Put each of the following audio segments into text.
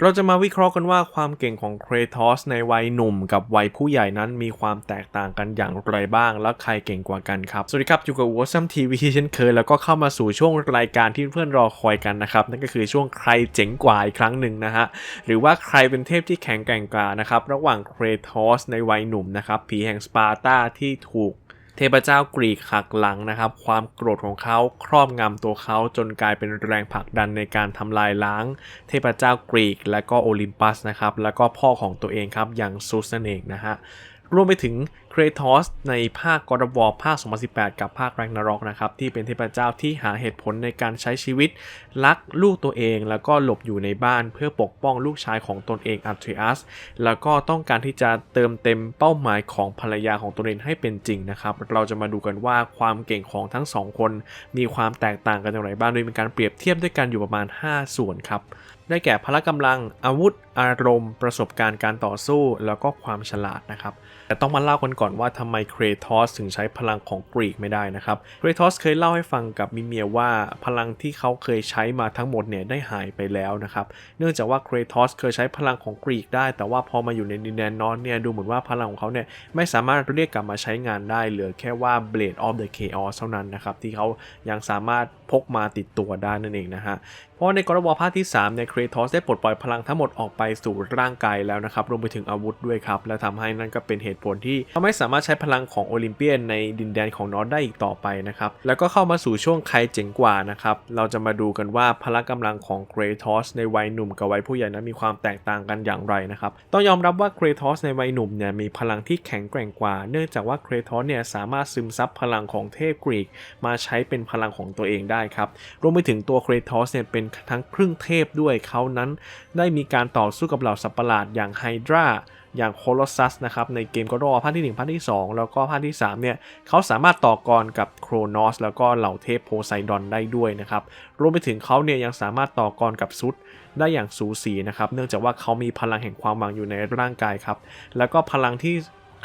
เราจะมาวิเคราะห์กันว่าความเก่งของเครทอสในวัยหนุ่มกับวัยผู้ใหญ่นั้นมีความแตกต่างกันอย่างไรบ้าง และใครเก่งกว่ากันครับ สวัสดีครับ อยู่กับวอซัมทีวีเช่นเคย แล้วก็เข้ามาสู่ช่วงรายการที่เพื่อนรอคอยกันนะครับ นั่นก็คือช่วงใครเจ๋งกว่าอีกครั้งหนึ่งนะฮะ หรือว่าใครเป็นเทพที่แข็งแกร่งกว่านะครับ ระหว่างเครทอสในวัยหนุ่มนะครับผีแห่งสปาร์ตาที่ถูก เทพเจ้ากรีกหักหลังนะครับ ความโกรธของเขาครอบงำตัวเขาจนกลายเป็นแรงผลักดันในการทำลายล้าง เทพเจ้ากรีกและก็โอลิมปัสนะครับ แล้วก็พ่อของตัวเองครับอย่างซูสนั่นเองนะฮะรวมไปถึง ครทอสในภาคกอร์วอภาค 2018 กับภาคแรงนารอกนะครับ ที่เป็นเทพเจ้าที่หาเหตุผลในการใช้ชีวิต รักลูกตัวเอง แล้วก็หลบอยู่ในบ้านเพื่อปกป้องลูกชายของตนเองอัลเทอัสแล้วก็ต้องการที่จะเติมเต็มเป้าหมายของภรรยาของตนเองให้เป็นจริงนะครับ เราจะมาดูกันว่าความเก่งของทั้งสองคน มีความแตกต่างกันอย่างไรบ้างโดยมีการเปรียบเทียบด้วยกันอยู่ประมาณ 5 ส่วนครับ ได้แก่พละกำลังอาวุธ อารมณ์ ประสบการณ์การต่อสู้ แล้วก็ความฉลาดนะครับ แต่ต้องมาเล่ากันก่อนว่าทำไมเครทอสถึงใช้พลังของกรีกไม่ได้นะครับ เครทอสเคยเล่าให้ฟังกับมิเมียว่าพลังที่เขาเคยใช้มาทั้งหมดเนี่ยได้หายไปแล้วนะครับ เนื่องจากว่าเครทอสเคยใช้พลังของกรีกได้ แต่ว่าพอมาอยู่ในดินแดนนอร์เนี่ยดูเหมือนว่าพลังของเขาเนี่ยไม่สามารถเรียกกลับมาใช้งานได้ เหลือแค่ว่า Blade of the Chaos เท่านั้นนะครับที่เขายังสามารถพกมาติดตัวได้นั่นเองนะฮะ เพราะในกรวภาคที่3เนี่ยเครทอสได้ปลดปล่อยพลังทั้งหมดออกไปสู่ร่างกายแล้วนะครับ รวมไปถึงอาวุธด้วยครับ และทำให้นั่นก็เป็นเหตุผลที่เขาไม่สามารถใช้พลังของโอลิมเปียนในดินแดนของนอร์ได้อีกต่อไปนะครับ แล้วก็เข้ามาสู่ช่วงใครเจ๋งกว่านะครับ เราจะมาดูกันว่าพละกำลังของเครทอสในวัยหนุ่มกับวัยผู้ใหญ่นั้นมีความแตกต่างกันอย่างไรนะครับ ต้องยอมรับว่าเครทอสในวัยหนุ่มเนี่ยมีพลังที่แข็งแกร่งกว่า เนื่องจากว่าเครทอสเนี่ยสามารถซึมซับพลังของเทพกรีก มาใช้เป็นพลังของตัวเองได้ครับ รวมไปถึงตัวเครทอสเนี่ยเป็นทั้งครึ่งเทพด้วยเขานั้น ได้มีการต่อสู้กับเหล่าสัตว์ประหลาดอย่างไฮดราอย่างโคลอสซัสนะครับในเกมก็รอภาคที่ 1 ภาคที่ 2 แล้วก็ภาคที่ 3 เนี่ยเขาสามารถต่อกรกับโครนอสแล้วก็เหล่าเทพโพไซดอนได้ด้วยนะครับ รวมไปถึงเขาเนี่ยยังสามารถต่อกรกับซุดได้อย่างสูสีนะครับ เนื่องจากว่าเขามีพลังแห่งความหวังอยู่ในร่างกายครับ แล้วก็พลังที่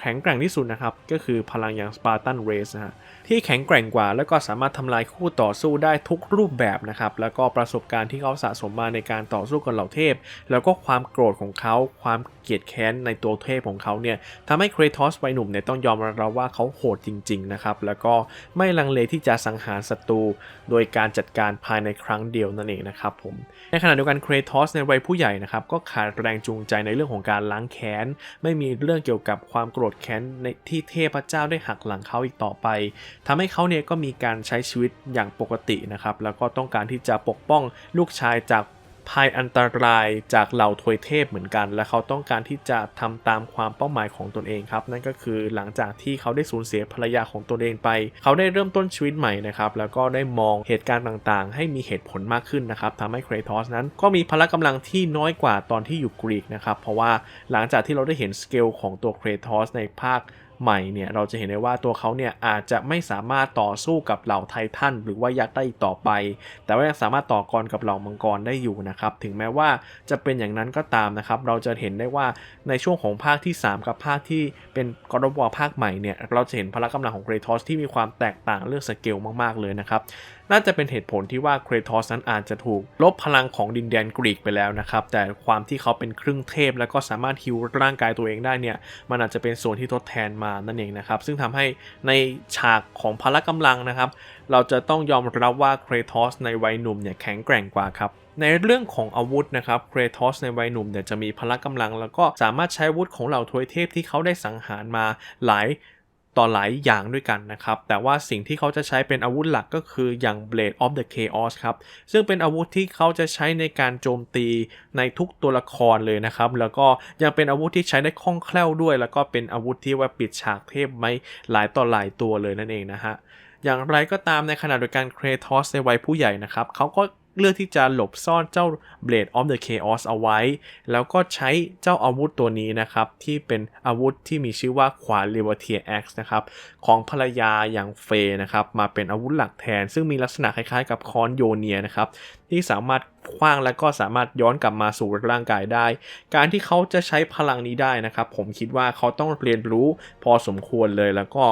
แข็งแกร่งที่สุดนะครับ ก็คือพลังอย่างสปาร์ตันเรสนะฮะที่แข็งแกร่งกว่า แล้วก็สามารถทำลายคู่ต่อสู้ได้ทุกรูปแบบนะครับ แล้วก็ประสบการณ์ที่เขาสะสมมาในการต่อสู้กับเหล่าเทพ แล้วก็ความโกรธของเขา ความเกลียดแค้นในตัวเทพของเขาเนี่ยทำให้เครทอสวัยหนุ่มเนี่ยต้องยอมรับว่าเขาโหดจริง ๆ นะครับ แล้วก็ไม่ลังเลที่จะสังหารศัตรูโดยการจัดการภายในครั้งเดียวนั่นเองนะครับผมในขณะเดียวกันเครทอสในวัยผู้ใหญ่นะครับก็ขาดแรงจูงใจในเรื่องของการล้างแค้นไม่มีเรื่องเกี่ยวกับความโกรธแค้นในที่เทพเจ้าได้หักหลังเขาอีกต่อไปทำให้เขาเนี่ยก็มีการใช้ชีวิตอย่างปกตินะครับแล้วก็ต้องการที่จะปกป้องลูกชายจาก ภัยอันตรายจากเหล่าทวยเทพเหมือนกัน และเขาต้องการที่จะทำตามความเป้าหมายของตนเองครับ นั่นก็คือหลังจากที่เขาได้สูญเสียภรรยาของตนเองไป เขาได้เริ่มต้นชีวิตใหม่นะครับแล้วก็ได้มองเหตุการณ์ต่างๆ ให้มีเหตุผลมากขึ้นนะครับทำให้เครทอสนั้น ก็มีพละกำลังที่น้อยกว่าตอนที่อยู่กรีกนะครับเพราะว่าหลังจากที่เราได้เห็นสเกลของตัวเครทอสในภาค ใหม่เนี่ยเราจะเห็นได้ว่าตัวเขาเนี่ยอาจจะไม่สามารถต่อสู้กับเหล่าไททันหรือว่ายักษ์ได้อีกต่อไป แต่ว่ายังสามารถต่อกรกับเหล่ามังกรได้อยู่นะครับถึงแม้ว่าจะเป็นอย่างนั้นก็ตามนะครับเราจะเห็นได้ว่าในช่วงของภาคที่ 3 กับภาคที่เป็นกรอบวภาคใหม่เนี่ยเราจะเห็นพละกำลังของเกรทอสที่มีความแตกต่างเรื่องสเกลมากๆเลยนะครับน่าจะเป็นเหตุผลที่ว่าเครทอสนั้นอาจจะถูกลบพลังของดินแดนกรีกไปแล้วนะครับ แต่ความที่เขาเป็นครึ่งเทพ แล้วก็สามารถฮิวร่างกายตัวเองได้เนี่ย มันอาจจะเป็นส่วนที่ทดแทนมานั่นเองนะครับซึ่งทำให้ในฉากของพละกำลังนะครับ เราจะต้องยอมรับว่าเครทอสในวัยหนุ่มเนี่ยแข็งแกร่งกว่าครับในเรื่องของอาวุธนะครับเครทอสในวัยหนุ่มเนี่ยจะมีพละกำลัง แล้วก็สามารถใช้อาวุธของเหล่าทวยเทพที่เขาได้สังหารมาหลาย ต่อหลายอย่างด้วยกันนะครับ แต่ว่าสิ่งที่เขาจะใช้เป็นอาวุธหลักก็คืออย่าง Blade of the Chaos ครับ ซึ่งเป็นอาวุธที่เขาจะใช้ในการโจมตีในทุกตัวละครเลยนะครับ แล้วก็ยังเป็นอาวุธที่ใช้ได้คล่องแคล่วด้วย แล้วก็เป็นอาวุธที่ว่าปิดฉากเทพไว้หลายต่อหลายตัวเลยนั่นเองนะฮะอย่างไรก็ตามในขณะเดียวกันเครทอสในวัยผู้ใหญ่นะครับเขาก็ เลือกที่จะหลบซ่อนเจ้า Blade of the Chaos เอาไว้ แล้วก็ใช้เจ้าอาวุธตัวนี้นะครับ ที่เป็นอาวุธที่มีชื่อว่าขวาน l e v a t i e r Axe นะครับ ของภรรยาอย่างเฟยนะครับ มาเป็นอาวุธหลักแทน ซึ่งมีลักษณะคล้ายๆกับคอนโยเนียนะครับ ที่สามารถคว้างและก็สามารถย้อนกลับมาสู่ร่างกายได้ การที่เขาจะใช้พลังนี้ได้นะครับ ผมคิดว่าเขาต้องเรียนรู้พอสมควรเลยแล้วก็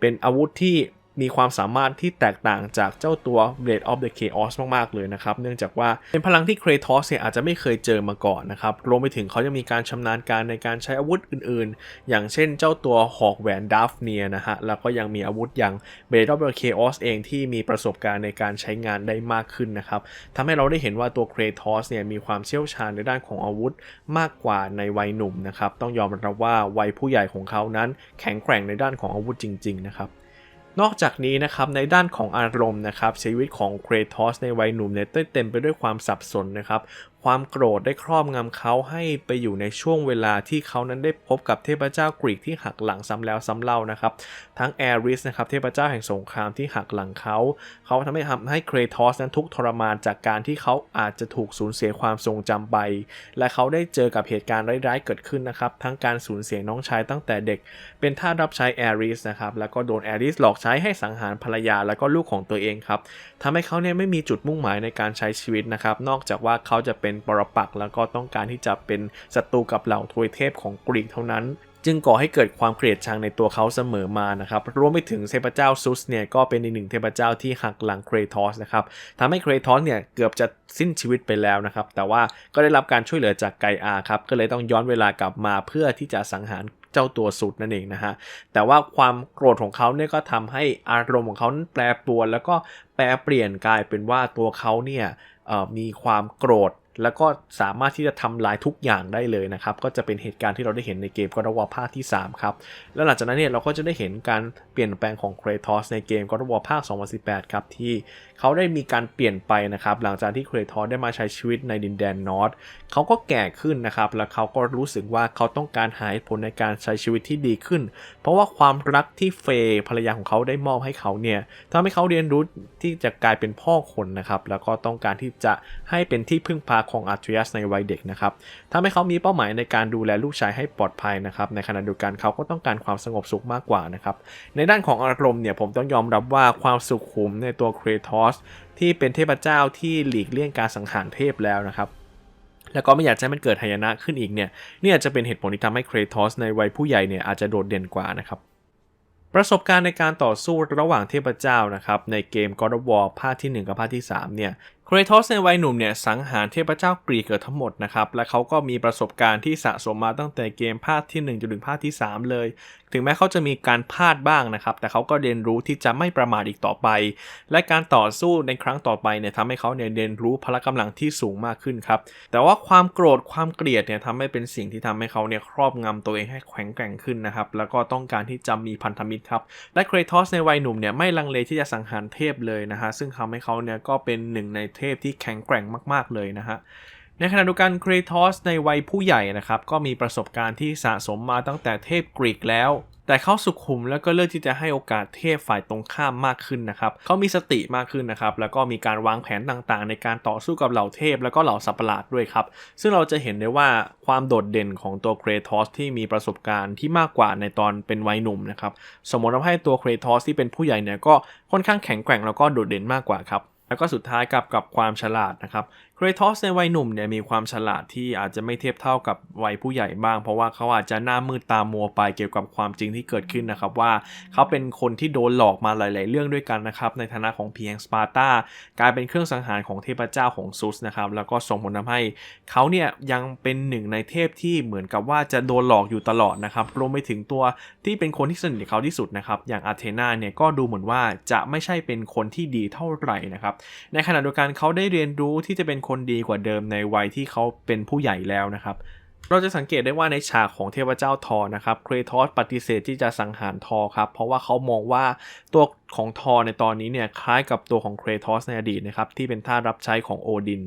เป็นอาวุธที่ มีความสามารถที่แตกต่างจากเจ้าตัว Blade of the Chaos มาก ๆ เลยนะครับ เนื่องจากว่าเป็นพลังที่เครทอสเนี่ยอาจจะไม่เคยเจอมาก่อนนะครับ รวมไปถึงเขายังมีการชำนาญการในการใช้อาวุธอื่น ๆ อย่างเช่นเจ้าตัวหอกแหวนดัฟเนียนะฮะ แล้วก็ยังมีอาวุธอย่าง Blade of the Chaos เองที่มีประสบการณ์ในการใช้งานได้มากขึ้นนะครับทำให้เราได้เห็นว่าตัวเครทอสเนี่ยมีความเชี่ยวชาญในด้านของอาวุธมากกว่าในวัยหนุ่มนะครับ ต้องยอมรับว่าวัยผู้ใหญ่ของเขานั้นแข็งแกร่งในด้านของอาวุธจริง ๆ นะครับ นอกจากนี้นะครับในด้านของอารมณ์นะครับชีวิตของเครทอสในวัยหนุ่มเนี่ยเต็มไปด้วยความสับสนนะครับ ความโกรธได้ครอบงำเขาให้ไปอยู่ในช่วงเวลาที่เขานั้นได้พบกับเทพเจ้ากรีกที่หักหลังซ้ำแล้วซ้ำเล่านะครับ ทั้งแอริสนะครับเทพเจ้าแห่งสงครามที่หักหลังเขา เขาทำให้ทำให้เครทอสนั้นทุกทรมานจากการที่เขาอาจจะถูกสูญเสียความทรงจำไป และเขาได้เจอกับเหตุการณ์ร้ายๆเกิดขึ้นนะครับ ทั้งการสูญเสียน้องชายตั้งแต่เด็ก เป็นท่ารับใช้แอริสนะครับแล้วก็โดนแอริสหลอกใช้ให้สังหารภรรยาแล้วก็ลูกของตัวเองครับทำให้เขาเนี่ยไม่มีจุดมุ่งหมายในการใช้ชีวิตนะครับนอกจากว่าเขาจะเป็นปรปักษ์แล้วก็ต้องการที่จะเป็นศัตรูกับเหล่าทวยเทพของกรีกเท่านั้น จึงก่อให้เกิดความเกลียดชังในตัวเขาเสมอมานะครับรวมไปถึงเทพเจ้าซุสเนี่ยก็เป็นอีกหนึ่งเทพเจ้าที่หักหลังเครทอสนะครับทำให้เครทอสเนี่ยเกือบจะสิ้นชีวิตไปแล้วนะครับแต่ว่าก็ได้รับการช่วยเหลือจากไกอาครับก็เลยต้องย้อนเวลากลับมาเพื่อที่จะสังหารเจ้าตัวสุดนั่นเองนะฮะ แต่ว่าความโกรธของเขาเนี่ยก็ทำให้อารมณ์ของเขาแปรปรวน แล้วก็แปรเปลี่ยนกลายเป็นว่าตัวเขาเนี่ยมีความโกรธ แล้วก็สามารถที่จะทำลายทุกอย่างได้เลยนะครับ ก็จะเป็นเหตุการณ์ที่เราได้เห็นในเกมก็ d ว w ภาคที่ 3 ครับ แล้วหลังจากนั้นเนี่ยเราก็จะได้เห็นการเปลี่ยนแปลงของเครทอสในเกมก็ d ว w ภาค 2018 ครับ ที่เขาได้มีการเปลี่ยนไปนะครับ หลังจากที่เครทอสได้มาใช้ชีวิตในดินแดนนอร์ทเขาก็แก่ขึ้นนะครับ แล้วเขาก็รู้สึกว่าเขาต้องการหาเหตุผลในการใช้ชีวิตที่ดีขึ้น เพราะว่าความรักที่เฟย์ภรรยาของเขาได้มอบให้เขาเนี่ยทำให้เขาเรียนรู้ที่จะกลายเป็นพ่อคนนะครับแล้วก็ต้องการที่จะให้เป็นที่พึ่งพาของอาร์ทรียสในวัยเด็กนะครับทำให้เขามีเป้าหมายในการดูแลลูกชายให้ปลอดภัยนะครับ ในขณะเดียวกันเขาก็ต้องการความสงบสุขมากกว่านะครับ ในด้านของอารมณ์เนี่ยผมต้องยอมรับว่าความสุขุมในตัวเครทอสที่เป็นเทพเจ้าที่หลีกเลี่ยงการสังหารเทพแล้วนะครับแล้วก็ไม่อยากจะให้มันเกิดหายนะขึ้นอีกเนี่ยนี่อาจจะเป็นเหตุผลที่ทำให้เครทอสในวัยผู้ใหญ่เนี่ยอาจจะโดดเด่นกว่านะครับประสบการณ์ในการต่อสู้ระหว่างเทพเจ้านะครับในเกม God of War ภาคที่ 1 กับภาคที่3เนี่ย โครทอสในวัยหนุ่มเนี่ยสังหารเทพเจ้ากรีกเกิดทั้งหมดนะครับ และเขาก็มีประสบการณ์ที่สะสมมาตั้งแต่เกมภาคที่1จนถึงภาคที่ 3 เลย ถึงแม้เขาจะมีการพลาดบ้างนะครับ แต่เขาก็เรียนรู้ที่จะไม่ประมาทอีกต่อไป และการต่อสู้ในครั้งต่อไปเนี่ยทำให้เขาเนี่ยเรียนรู้พละกำลังที่สูงมากขึ้นครับ แต่ว่าความโกรธความเกลียดเนี่ยทำให้เป็นสิ่งที่ทำให้เขาเนี่ยครอบงำตัวเองให้แข็งแกร่งขึ้นนะครับ แล้วก็ต้องการที่จะมีพันธมิตรครับ และเครทอสในวัยหนุ่มเนี่ยไม่ลังเลที่จะสังหารเทพเลยนะฮะ ซึ่งทำให้เขาเนี่ยก็เป็นหนึ่งในเทพที่แข็งแกร่งมาก ๆเลยนะฮะ ในขณะเดียวกันเครทอสในวัยผู้ใหญ่นะครับ ก็มีประสบการณ์ที่สะสมมาตั้งแต่เทพกรีกแล้ว แต่เขาสุขุมแล้วก็เลือกที่จะให้โอกาสเทพฝ่ายตรงข้ามมากขึ้นนะครับเขามีสติมากขึ้นนะครับ แล้วก็มีการวางแผนต่างๆ ในการต่อสู้กับเหล่าเทพ แล้วก็เหล่าสัตว์ประหลาดด้วยครับ ซึ่งเราจะเห็นได้ว่าความโดดเด่นของตัวเครทอสที่มีประสบการณ์ที่มากกว่าในตอนเป็นวัยหนุ่มนะครับสมมติทำให้ตัวเครทอสที่เป็นผู้ใหญ่เนี่ยก็ค่อนข้างแข็งแกร่งแล้วก็โดดเด่นมากกว่าครับแล้วก็สุดท้ายกับกับความฉลาดนะครับเครทอสในวัยหนุ่มเนี่ยมีความฉลาดที่อาจจะไม่เทียบเท่ากับวัยผู้ใหญ่บ้าง เพราะว่าเขาอาจจะหน้ามืดตามัวไปเกี่ยวกับความจริงที่เกิดขึ้นนะครับว่าเขาเป็นคนที่โดนหลอกมาหลาย ๆ เรื่องด้วยกันนะครับในฐานะของเพียงสปาร์ตากลายเป็นเครื่องสังหารของเทพเจ้าของซุสนะครับแล้วก็ส่งผลทำให้เขาเนี่ยยังเป็นหนึ่งในเทพที่เหมือนกับว่าจะโดนหลอกอยู่ตลอดนะครับรวมไปถึงตัวที่เป็นคนที่สนิทกับเขาที่สุดนะครับอย่างอาเทนาเนี่ยก็ดูเหมือนว่าจะไม่ใช่เป็นคนที่ดีเท่าไหร่นะครับในขณะเดียวกันเขาได้เรียนรู้ที่จะเป็นคนดีกว่าเดิมในวัยที่เขาเป็นผู้ใหญ่แล้วนะครับเราจะสังเกตได้ว่าในฉากของเทพเจ้าทอนะครับเครทอสปฏิเสธที่จะสังหารทอครับ เพราะว่าเขามองว่าตัวของทอในตอนนี้เนี่ยคล้ายกับตัวของเครทอสในอดีตนะครับที่เป็นท่ารับใช้ของโอดิน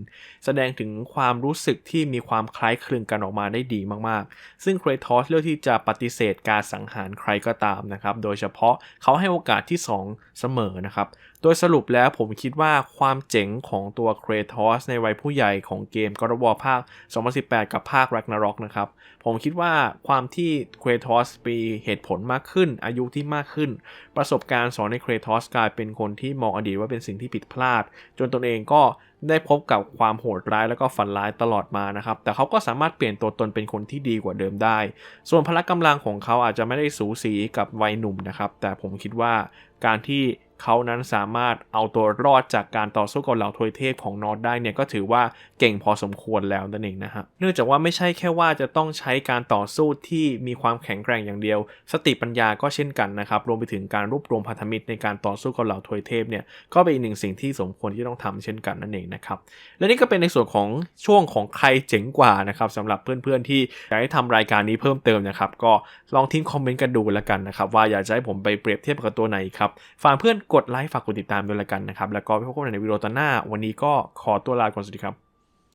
แสดงถึงความรู้สึกที่มีความคล้ายคลึงกันออกมาได้ดีมากๆ ซึ่งเครทอสเลือกที่จะปฏิเสธการสังหารใครก็ตามนะครับโดยเฉพาะเขาให้โอกาสที่ 2 เสมอนะครับโดยสรุปแล้วผมคิดว่าความเจ๋งของตัวเครทอสในวัยผู้ใหญ่ของเกม God of War ภาค 2018 กับภาค Ragnarok นะครับ ผมคิดว่าความที่เครทอสมีเหตุผลมากขึ้น อายุที่มากขึ้น ประสบการณ์สอนให้เครทอสกลายเป็นคนที่มองอดีตว่าเป็นสิ่งที่ผิดพลาด จนตนเองก็ได้พบกับความโหดร้ายแล้วก็ฝันร้ายตลอดมานะครับ แต่เขาก็สามารถเปลี่ยนตัวตนเป็นคนที่ดีกว่าเดิมได้ ส่วนพละกำลังของเขาอาจจะไม่ได้สูสีกับวัยหนุ่มนะครับ แต่ผมคิดว่าการที่ เขานั้นสามารถเอาตัวรอดจากการต่อสู้กับเหล่าทวยเทพของนอตได้เนี่ยก็ถือว่าเก่งพอสมควรแล้วนั่นเองนะฮะเนื่องจากว่าไม่ใช่แค่ว่าจะต้องใช้การต่อสู้ที่มีความแข็งแกร่งอย่างเดียว สติปัญญาก็เช่นกันนะครับรวมไปถึงการรวบรวมพันธมิตรในการต่อสู้กับเหล่าทวยเทพเนี่ยก็เป็นอีกหนึ่งสิ่งที่สมควรที่ต้องทำเช่นกันนั่นเองนะครับและนี่ก็เป็นในส่วนของช่วงของใครเจ๋งกว่านะครับสำหรับเพื่อนๆที่อยากให้ทำรายการนี้เพิ่มเติมนะครับก็ลองทิ้งคอมเมนต์กันดูแล้วกันนะครับว่าอยากจะให้ผมไปเปรียบเทียบกับตัวไหนครับฝากเพื่อนกดไลค์ฝากกดติดตามด้วยละกันนะครับ แล้วก็พบกันในวิดีโอตอนหน้า วันนี้ก็ขอตัวลาก่อนสวัสดีครับ